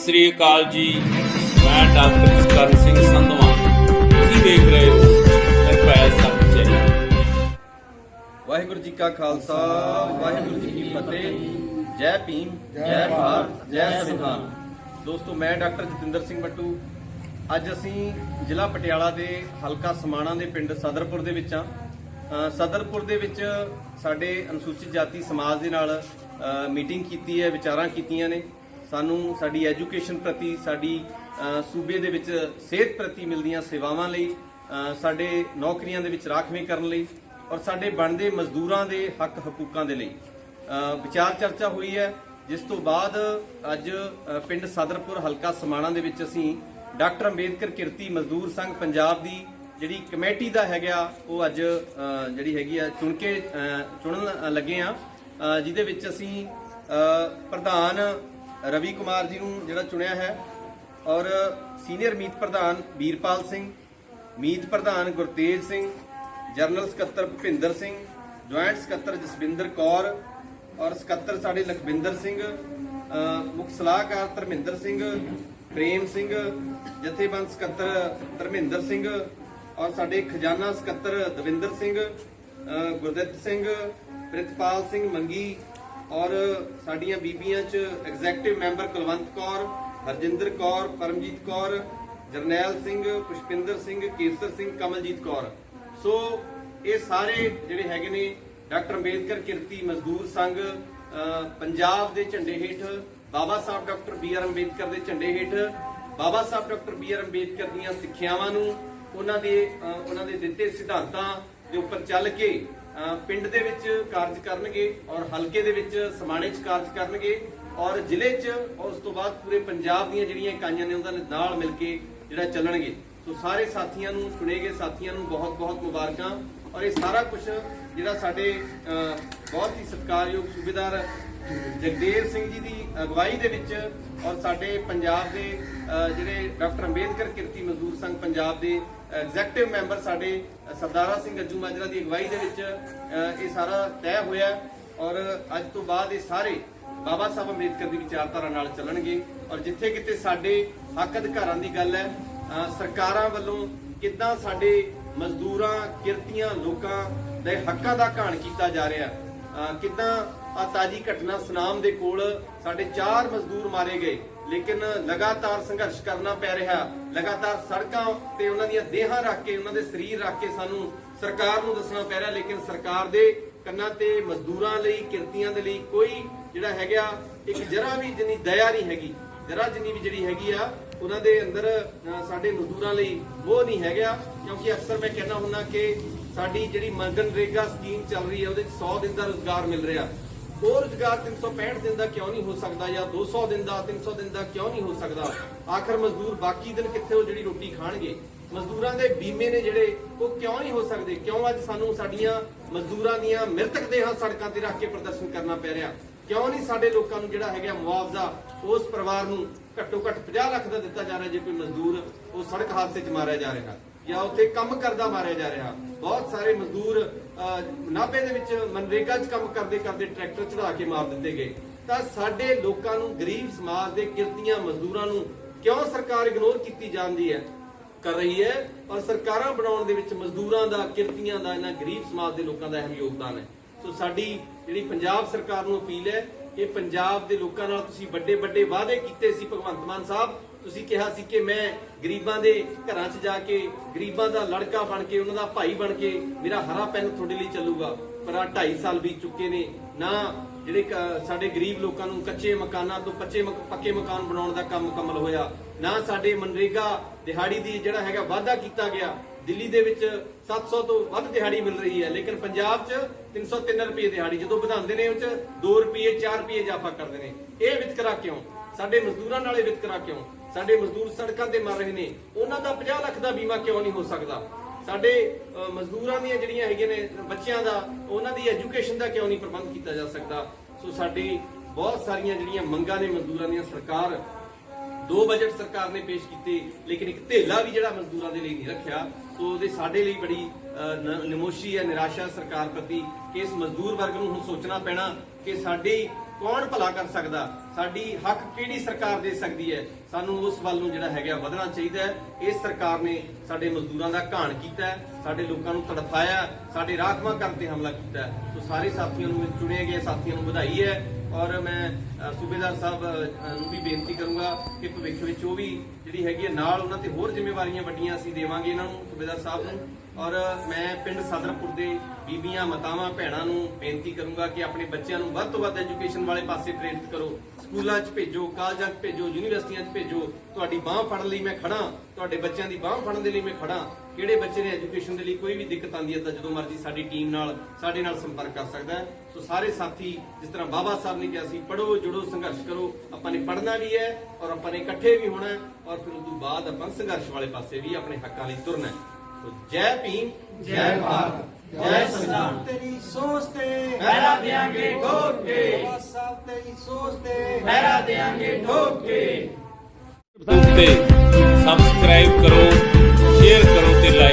ਸਤਿ ਸ੍ਰੀ ਅਕਾਲ ਜੀ। ਮੈਂ ਡਾਕਟਰ ਕਰਨ ਸਿੰਘ ਸੰਧਵਾ। ਤੁਸੀਂ ਦੇਖ ਰਹੇ ਹੋ ਨਿਰਭੈ ਸੱਚੇ ਵਾਹਿਗੁਰੂ ਜੀ ਕਾ ਖਾਲਸਾ, ਵਾਹਿਗੁਰੂ ਜੀ ਕੀ ਫਤਿਹ। ਜੈ ਭੀਮ, ਜੈ ਭਾਰਤ, ਜੈ ਸੰਵਿਧਾਨ। ਦੋਸਤੋ, ਮੈਂ ਡਾਕਟਰ ਜਤਿੰਦਰ ਸਿੰਘ ਬੱਟੂ। ਅੱਜ ਅਸੀਂ ਜ਼ਿਲ੍ਹਾ ਪਟਿਆਲਾ ਦੇ ਹਲਕਾ ਸਮਾਣਾ ਦੇ ਪਿੰਡ ਸਦਰਪੁਰ ਦੇ ਵਿੱਚ ਆ ਸਦਰਪੁਰ ਦੇ ਵਿੱਚ ਸਾਡੇ ਅਨੁਸੂਚਿਤ ਜਾਤੀ ਸਮਾਜ ਦੇ ਨਾਲ ਮੀਟਿੰਗ ਕੀਤੀ ਹੈ, ਵਿਚਾਰਾਂ ਕੀਤੀਆਂ ਨੇ। ਸਾਨੂੰ ਸਾਡੀ ਐਜੂਕੇਸ਼ਨ ਪ੍ਰਤੀ, ਸਾਡੀ ਸੂਬੇ ਦੇ ਵਿੱਚ ਸਿਹਤ ਪ੍ਰਤੀ ਮਿਲਦੀਆਂ ਸੇਵਾਵਾਂ ਲਈ ਸਾਡੇ ਨੌਕਰੀਆਂ ਦੇ ਵਿੱਚ ਰਾਖਵੇਂ ਕਰਨ ਲਈ ਔਰ ਸਾਡੇ ਬਣਦੇ ਮਜ਼ਦੂਰਾਂ ਦੇ ਹੱਕ ਹਕੂਕਾਂ ਦੇ ਲਈ। ਵਿਚਾਰ ਚਰਚਾ ਹੋਈ ਹੈ, ਜਿਸ ਤੋਂ ਬਾਅਦ ਅੱਜ ਪਿੰਡ ਸਦਰਪੁਰ ਹਲਕਾ ਸਮਾਣਾ ਦੇ ਵਿੱਚ ਅਸੀਂ ਡਾਕਟਰ ਅੰਬੇਦਕਰ ਕਿਰਤੀ ਮਜ਼ਦੂਰ ਸੰਘ ਪੰਜਾਬ ਦੀ ਜਿਹੜੀ ਕਮੇਟੀ ਦਾ ਹੈਗਾ, ਉਹ ਅੱਜ ਜਿਹੜੀ ਹੈਗੀ ਆ, ਚੁਣ ਕੇ ਚੁਣਨ ਲੱਗੇ ਆ ਜਿਹਦੇ ਵਿੱਚ ਅਸੀਂ ਪ੍ਰਧਾਨ ਰਵੀ ਕੁਮਾਰ ਜੀ ਨੂੰ ਜਿਹੜਾ ਚੁਣਿਆ ਹੈ ਔਰ ਸੀਨੀਅਰ ਮੀਤ ਪ੍ਰਧਾਨ ਵੀਰਪਾਲ ਸਿੰਘ ਮੀਤ ਪ੍ਰਧਾਨ ਗੁਰਤੇਜ ਸਿੰਘ ਜਨਰਲ ਸਕੱਤਰ ਭੁਪਿੰਦਰ ਸਿੰਘ ਜੁਆਇੰਟ ਸਕੱਤਰ ਜਸਵਿੰਦਰ ਕੌਰ ਔਰ ਸਕੱਤਰ ਸਾਡੇ ਲਖਵਿੰਦਰ ਸਿੰਘ ਅ, ਮੁੱਖ ਸਲਾਹਕਾਰ ਧਰਮਿੰਦਰ ਸਿੰਘ ਪ੍ਰੇਮ ਸਿੰਘ ਜਥੇਬੰਦ ਸਕੱਤਰ ਧਰਮਿੰਦਰ ਸਿੰਘ ਔਰ ਸਾਡੇ ਖਜ਼ਾਨਾ ਸਕੱਤਰ ਦਵਿੰਦਰ ਸਿੰਘ ਗੁਰਦਿੱਤ ਸਿੰਘ ਪ੍ਰਿਤਪਾਲ ਸਿੰਘ ਮੰਗੀ ਔਰ ਸਾਡੀਆਂ ਬੀਬੀਆਂ ਚ executive member Kulwant Kaur, Harjinder Kaur, Paramjit Kaur, Jarnail Singh, Pushpinder Singh, Kesar Singh, Kamaljit Kaur. So ਇਹ ਸਾਰੇ ਜਿਹੜੇ ਹੈਗੇ ਨੇ ਡਾਕਟਰ ਅੰਬੇਦਕਰ ਕਿਰਤੀ ਮਜ਼ਦੂਰ ਸੰਘ ਪੰਜਾਬ ਦੇ ਝੰਡੇ ਹੇਠ, Baba Sahib doctor B R Ambedkar ਦੇ ਝੰਡੇ ਹੇਠ, Baba Sahib doctor B R Ambedkar ਦੀਆਂ ਸਿੱਖਿਆਵਾਂ ਨੂੰ ਉਹਨਾਂ ਦੇ ਉਹਨਾਂ ਦੇ ਦਿੱਤੇ ਸਿਧਾਂਤਾਂ ਦੇ ਉੱਪਰ ਚੱਲ ਕੇ ਪਿੰਡ ਦੇ ਵਿੱਚ ਕਾਰਜ ਕਰਨਗੇ ਔਰ ਹਲਕੇ ਦੇ ਵਿੱਚ ਸਮਾਣੇ 'ਚ ਕਾਰਜ ਕਰਨਗੇ ਔਰ ਜ਼ਿਲ੍ਹੇ 'ਚ ਔਰ ਉਸ ਤੋਂ ਬਾਅਦ ਪੂਰੇ ਪੰਜਾਬ ਦੀਆਂ ਜਿਹੜੀਆਂ ਇਕਾਈਆਂ ਨੇ ਉਹਨਾਂ ਦੇ ਨਾਲ ਮਿਲ ਕੇ ਜਿਹੜਾ ਚੱਲਣਗੇ। ਸੋ ਸਾਰੇ ਸਾਥੀਆਂ ਨੂੰ ਚੁਣੇ ਗਏ ਸਾਥੀਆਂ ਨੂੰ ਬਹੁਤ-ਬਹੁਤ ਮੁਬਾਰਕਾਂ। ਔਰ ਇਹ ਸਾਰਾ ਕੁਝ ਜਿਹੜਾ ਸਾਡੇ ਬਹੁਤ ਹੀ ਸਤਿਕਾਰਯੋਗ ਸੂਬੇਦਾਰ ਜਗਦੇਵ ਸਿੰਘ ਜੀ ਦੀ ਅਗਵਾਈ ਦੇ ਵਿੱਚ ਔਰ ਸਾਡੇ ਪੰਜਾਬ ਦੇ ਜਿਹੜੇ ਡਾਕਟਰ ਅੰਬੇਦਕਰ ਕਿਰਤੀ ਮਜ਼ਦੂਰ ਸੰਘ ਪੰਜਾਬ ਦੇ ਐਗਜ਼ੈਕਟਿਵ ਮੈਂਬਰ ਸਾਡੇ ਸਰਦਾਰਾ ਸਿੰਘ ਅੱਜੂ ਮਾਜਰਾ ਦੀ ਅਗਵਾਈ ਦੇ ਵਿੱਚ ਇਹ ਸਾਰਾ ਤੈਅ ਹੋਇਆ ਔਰ ਅੱਜ ਤੋਂ ਬਾਅਦ ਇਹ ਸਾਰੇ ਬਾਬਾ ਸਾਹਿਬ ਅੰਬੇਦਕਰ ਦੀ ਵਿਚਾਰਧਾਰਾ ਨਾਲ ਚੱਲਣਗੇ ਔਰ ਜਿੱਥੇ ਕਿਤੇ ਸਾਡੇ ਹੱਕ ਅਧਿਕਾਰਾਂ ਦੀ ਗੱਲ ਹੈ ਸਰਕਾਰਾਂ ਵੱਲੋਂ ਕਿੱਦਾਂ ਸਾਡੇ ਮਜ਼ਦੂਰਾਂ ਕਿਰਤੀਆਂ ਲੋਕਾਂ ਦੇ ਹੱਕਾਂ ਦਾ ਘਾਣ ਕੀਤਾ ਜਾ ਰਿਹਾ ਅ, ਆ ਤਾਜੀ ਘਟਨਾ ਸੁਨਾਮ ਦੇ ਕੋਲ ਸਾਡੇ ਚਾਰ ਮਜ਼ਦੂਰ ਮਾਰੇ ਗਏ ਲੇਕਿਨ ਲਗਾਤਾਰ ਸੰਘਰਸ਼ ਕਰਨਾ ਪੈ ਰਿਹਾ। ਲਗਾਤਾਰ ਸੜਕਾਂ ਤੇ ਉਹਨਾਂ ਦੀਆਂ ਦੇਹਾਂ ਰੱਖ ਕੇ ਉਹਨਾਂ ਦੇ ਸਰੀਰ ਰੱਖ ਕੇ ਸਾਨੂੰ ਸਰਕਾਰ ਨੂੰ ਦੱਸਣਾ ਪੈ ਰਿਹਾ ਲੇਕਿਨ ਸਰਕਾਰ ਦੇ ਕੰਨਾਂ ਤੇ ਮਜ਼ਦੂਰਾਂ ਲਈ ਕਿਰਤੀਆਂ ਦੇ ਲਈ ਕੋਈ ਜਿਹੜਾ ਹੈਗਾ ਇੱਕ ਜਰਾ ਵੀ ਜਿੰਨੀ ਦਇਆ ਨਹੀਂ ਹੈਗੀ ਜਰਾ ਜਿੰਨੀ ਵੀ ਜਿਹੜੀ ਹੈਗੀ ਆ ਉਹਨਾਂ ਦੇ ਅੰਦਰ ਸਾਡੇ ਮਜ਼ਦੂਰਾਂ ਲਈ ਉਹ ਨਹੀਂ ਹੈਗਾ ਕਿਉਂਕਿ ਅਕਸਰ ਮੈਂ ਕਹਿੰਦਾ ਹੁੰਦਾ ਕਿ ਸਾਡੀ ਜਿਹੜੀ ਮਨਰੇਗਾ ਸਕੀਮ ਚੱਲ ਰਹੀ ਹੈ, ਉਹਦੇ 100 ਦਿਨ ਦਾ ਰੋਜ਼ਗਾਰ ਮਿਲ ਰਿਹਾ। ਉਹ ਰੁਜ਼ਗਾਰ 365 ਦਿਨ ਦਾ ਕਿਉਂ ਨਹੀਂ ਹੋ ਸਕਦਾ ਜਾਂ 200 ਦਿਨ ਦਾ 300 ਦਿਨ ਦਾ ਕਿਉਂ ਨਹੀਂ ਹੋ ਸਕਦਾ? ਆਖਰ ਮਜ਼ਦੂਰ ਬਾਕੀ ਦਿਨ ਕਿੱਥੇ ਉਹ ਜਿਹੜੀ ਰੋਟੀ ਖਾਣਗੇ? ਮਜ਼ਦੂਰਾਂ ਦੇ ਬੀਮੇ ਨੇ ਜਿਹੜੇ, ਉਹ ਕਿਉਂ ਨਹੀਂ ਹੋ ਸਕਦੇ? ਕਿਉਂ ਅੱਜ ਸਾਨੂੰ ਸਾਡੀਆਂ ਮਜ਼ਦੂਰਾਂ ਦੀਆਂ ਮ੍ਰਿਤਕ ਦੇਹਾਂ ਸੜਕਾਂ ਤੇ ਰੱਖ ਕੇ ਪ੍ਰਦਰਸ਼ਨ ਕਰਨਾ ਪੈ ਰਿਹਾ? ਕਿਉਂ ਨਹੀਂ ਸਾਡੇ ਲੋਕਾਂ ਨੂੰ ਜਿਹੜਾ ਹੈਗਾ ਮੁਆਵਜ਼ਾ ਉਸ ਪਰਿਵਾਰ ਨੂੰ ਘੱਟੋ ਘੱਟ 50 ਲੱਖ ਦਾ ਦਿੱਤਾ ਜਾ ਰਿਹਾ ਜੇ ਕੋਈ ਮਜ਼ਦੂਰ ਉਹ ਸੜਕ ਹਾਦਸੇ 'ਚ ਮਾਰਿਆ ਜਾ ਰਿਹਾ ਜਾਂ ਉੱਥੇ ਕੰਮ ਕਰਦਾ ਮਾਰਿਆ ਜਾ ਰਿਹਾ। ਬਹੁਤ ਸਾਰੇ ਮਜ਼ਦੂਰ ਨਾਭੇ ਦੇ ਵਿੱਚ ਮਨਰੇਗਾ 'ਚ ਕੰਮ ਕਰਦੇ ਕਰਦੇ ਟਰੈਕਟਰ ਚੜਾ ਕੇ ਮਾਰ ਦਿੱਤੇ ਗਏ। ਤਾਂ ਸਾਡੇ ਲੋਕਾਂ ਨੂੰ, ਗਰੀਬ ਸਮਾਜ ਦੇ ਕਿਰਤੀਆਂ ਮਜ਼ਦੂਰਾਂ ਨੂੰ ਕਿਉਂ ਸਰਕਾਰ ਇਗਨੋਰ ਕੀਤੀ ਜਾਂਦੀ ਹੈ? ਕਰ ਰਹੀ ਹੈ ਔਰ ਸਰਕਾਰਾਂ ਬਣਾਉਣ ਦੇ ਵਿੱਚ ਮਜ਼ਦੂਰਾਂ ਦਾ, ਕਿਰਤੀਆਂ ਦਾ, ਇਹਨਾਂ ਗਰੀਬ ਸਮਾਜ ਦੇ ਲੋਕਾਂ ਦਾ ਅਹਿਮ ਯੋਗਦਾਨ ਹੈ। ਸੋ ਸਾਡੀ ਜਿਹੜੀ ਪੰਜਾਬ ਸਰਕਾਰ ਨੂੰ ਅਪੀਲ ਹੈ ਕਿ ਪੰਜਾਬ ਦੇ ਲੋਕਾਂ ਨਾਲ ਤੁਸੀਂ ਵੱਡੇ ਵੱਡੇ ਵਾਅਦੇ ਕੀਤੇ ਸੀ ਭਗਵੰਤ ਮਾਨ ਸਾਹਿਬ। ਤੁਸੀਂ ਕਿਹਾ ਸੀ ਕਿ ਮੈਂ ਗਰੀਬਾਂ ਦੇ ਘਰਾਂ 'ਚ ਜਾ ਕੇ ਗਰੀਬਾਂ ਦਾ ਲੜਕਾ ਬਣ ਕੇ, ਉਹਨਾਂ ਦਾ ਭਾਈ ਬਣ ਕੇ ਮੇਰਾ ਹਰਾ ਪੈਨ ਤੁਹਾਡੇ ਲਈ ਚੱਲੂਗਾ। ਪਰ ਆ 2.5 ਸਾਲ ਬੀਤ ਚੁੱਕੇ ਨੇ। ਨਾ ਜਿਹੜੇ ਸਾਡੇ ਗਰੀਬ ਲੋਕਾਂ ਨੂੰ ਕੱਚੇ ਮਕਾਨਾਂ ਤੋਂ ਪੱਚੇ ਪੱਕੇ ਮਕਾਨ ਬਣਾਉਣ ਦਾ ਕੰਮ ਮੁਕੰਮਲ ਹੋਇਆ, ਨਾ ਸਾਡੇ ਮਨਰੇਗਾ ਦਿਹਾੜੀ ਦੀ ਜਿਹੜਾ ਹੈਗਾ ਵਾਅਦਾ ਕੀਤਾ ਗਿਆ। ਦਿੱਲੀ ਦੇ ਵਿੱਚ 700 ਤੋਂ ਵੱਧ ਦਿਹਾੜੀ ਮਿਲ ਰਹੀ ਹੈ, ਲੇਕਿਨ ਪੰਜਾਬ 'ਚ 303 ਰੁਪਏ ਦਿਹਾੜੀ, ਜਦੋਂ ਵਧਾਉਂਦੇ ਨੇ ਉਹ 'ਚ 2 ਰੁਪਏ 4 ਰੁਪਏ ਇਜ਼ਾਫਾ ਕਰਦੇ ਨੇ। ਇਹ ਵਿਤਕਰਾ ਕਿਉਂ? ਸਾਡੇ ਮਜ਼ਦੂਰਾਂ ਨਾਲ ਵਿਤਕਰਾ ਕਿਉਂ? ਸਾਡੇ ਮਜ਼ਦੂਰ ਸੜਕਾਂ ਤੇ ਮਰ ਰਹੇ ਨੇ। ਉਹਨਾਂ ਦਾ 50 ਲੱਖ ਦਾ ਬੀਮਾ ਕਿਉਂ ਨਹੀਂ ਹੋ ਸਕਦਾ? ਸਾਡੇ ਮਜ਼ਦੂਰਾਂ ਦੀਆਂ ਜਿਹੜੀਆਂ ਹੈਗੀਆਂ ਨੇ, ਬੱਚਿਆਂ ਦਾ, ਉਹਨਾਂ ਦੀ ਐਜੂਕੇਸ਼ਨ ਦਾ ਕਿਉਂ ਨਹੀਂ ਪ੍ਰਬੰਧ ਕੀਤਾ ਜਾ ਸਕਦਾ? ਸੋ ਸਾਡੀ ਬਹੁਤ ਸਾਰੀਆਂ ਜਿਹੜੀਆਂ ਮੰਗਾਂ ਨੇ ਮਜ਼ਦੂਰਾਂ ਦੀਆਂ, ਸਰਕਾਰ ਦੋ ਬਜਟ ਸਰਕਾਰ ਨੇ ਪੇਸ਼ ਕੀਤੇ, ਲੇਕਿਨ ਇੱਕ ਧੇਲਾ ਵੀ ਜਿਹੜਾ ਮਜ਼ਦੂਰਾਂ ਦੇ ਲਈ ਨਹੀਂ ਰੱਖਿਆ, ਸੋ ਉਹਦੇ ਸਾਡੇ ਲਈ ਬੜੀ ਨਿਮੋਸ਼ੀ ਹੈ, ਨਿਰਾਸ਼ਾ ਸਰਕਾਰ ਪ੍ਰਤੀ ਕਿ ਇਸ ਮਜ਼ਦੂਰ ਵਰਗ ਨੂੰ ਹੁਣ ਸੋਚਣਾ ਪੈਣਾ ਕਿ ਸਾਡੀ ਕੌਣ ਭਲਾ ਕਰ ਸਕਦਾ, ਸਾਡੀ ਹੱਕ ਕਿਹੜੀ ਸਰਕਾਰ ਦੇ ਸਕਦੀ ਹੈ। ਸਾਨੂੰ ਉਸ ਵੱਲ ਨੂੰ ਜਿਹੜਾ ਹੈਗਾ ਵਧਣਾ ਚਾਹੀਦਾ ਹੈ। ਇਸ ਸਰਕਾਰ ਨੇ ਸਾਡੇ ਮਜ਼ਦੂਰਾਂ ਦਾ ਘਾਣ ਕੀਤਾ ਸਾਡੇ ਲੋਕਾਂ ਨੂੰ ਤੜਫਾਇਆ ਸਾਡੇ ਰਾਖਵਾਂ ਕਰਨ ਤੇ ਹਮਲਾ ਕੀਤਾ ਸੋ ਸਾਰੇ ਸਾਥੀਆਂ ਨੂੰ ਚੁਣੇ ਗਏ ਸਾਥੀਆਂ ਨੂੰ ਵਧਾਈ ਹੈ ਔਰ ਮੈਂ ਸੂਬੇਦਾਰ ਸਾਹਿਬ ਨੂੰ ਵੀ ਬੇਨਤੀ ਕਰੂੰਗਾ ਕਿ ਭਵਿੱਖ ਵਿੱਚ ਉਹ ਵੀ ਜਿਹੜੀ ਹੈਗੀ ਹੈ, ਨਾਲ ਉਹਨਾਂ ਤੇ ਹੋਰ ਜ਼ਿੰਮੇਵਾਰੀਆਂ ਵੱਡੀਆਂ ਅਸੀਂ ਦੇਵਾਂਗੇ ਇਹਨਾਂ ਨੂੰ, ਸੂਬੇਦਾਰ ਸਾਹਿਬ ਨੂੰ। ਔਰ ਮੈਂ ਪਿੰਡ ਸਦਰਪੁਰ ਦੇ ਬੀਬੀਆਂ, ਮਾਤਾਵਾਂ, ਭੈਣਾਂ ਨੂੰ ਬੇਨਤੀ ਕਰੂੰਗਾ ਕਿ ਆਪਣੇ ਬੱਚਿਆਂ ਨੂੰ ਵੱਧ ਤੋਂ ਵੱਧ ਐਜੂਕੇਸ਼ਨ ਵਾਲੇ ਪਾਸੇ ਪ੍ਰੇਰਿਤ ਕਰੋ। ਸਕੂਲਾਂ 'ਚ ਭੇਜੋ, ਕਾਲਜਾਂ 'ਚ ਭੇਜੋ, ਯੂਨੀਵਰਸਿਟੀਆਂ 'ਚ ਭੇਜੋ। ਤੁਹਾਡੀ ਬਾਹ ਫੜਨ ਲਈ ਮੈਂ ਖੜਾ ਤੁਹਾਡੇ ਬੱਚਿਆਂ ਦੀ ਬਾਹ ਫੜਨ ਦੇ ਲਈ ਮੈਂ ਖੜਾ ਕਿਹੜੇ ਬੱਚੇ ਨੇ ਐਜੂਕੇਸ਼ਨ ਦੇ ਲਈ ਕੋਈ ਵੀ ਦਿੱਕਤ ਆਉਂਦੀ ਹੈ ਤਾਂ ਜਦੋਂ ਮਰਜ਼ੀ ਸਾਡੀ ਟੀਮ ਨਾਲ, ਸਾਡੇ ਨਾਲ ਸੰਪਰਕ ਕਰ ਸਕਦਾ ਹੈ। ਸੋ ਸਾਰੇ ਸਾਥੀ, ਜਿਸ ਤਰ੍ਹਾਂ ਬਾਬਾ ਸਾਹਿਬ ਨੇ ਕਿਹਾ ਸੀ ਪੜੋ ਜੁੜੋ ਸੰਘਰਸ਼ ਕਰੋ। ਆਪਾਂ ਨੇ ਪੜਨਾ ਵੀ ਹੈ ਔਰ ਆਪਾਂ ਨੇ ਇਕੱਠੇ ਵੀ ਹੋਣਾ ਔਰ ਫਿਰ ਉਸ ਤੋਂ ਬਾਅਦ ਆਪਾਂ ਸੰਘਰਸ਼ ਵਾਲੇ ਪਾਸੇ ਵੀ ਆਪਣੇ ਹੱਕਾਂ ਲਈ ਤੁਰਨਾ ਤੋ ਜੈ ਭੀਮ ਜੈ ਭਾਰਤ ਜੈ ਸੰਵਿਧਾਨ। ਤੇਰੀ ਸੋਚ ਤੇ ਪਹਿਰਾ ਦੇਾਂਗੇ ਠੋਕ ਕੇ। ਤੇਰੀ ਸੋਚ ਤੇ ਪਹਿਰਾ ਦੇਾਂਗੇ ਠੋਕ ਸਬਸਕ੍ਰਾਈਬ ਕਰੋ ਸ਼ੇਅਰ ਕਰੋ ਤੇ ਲਾਈਕ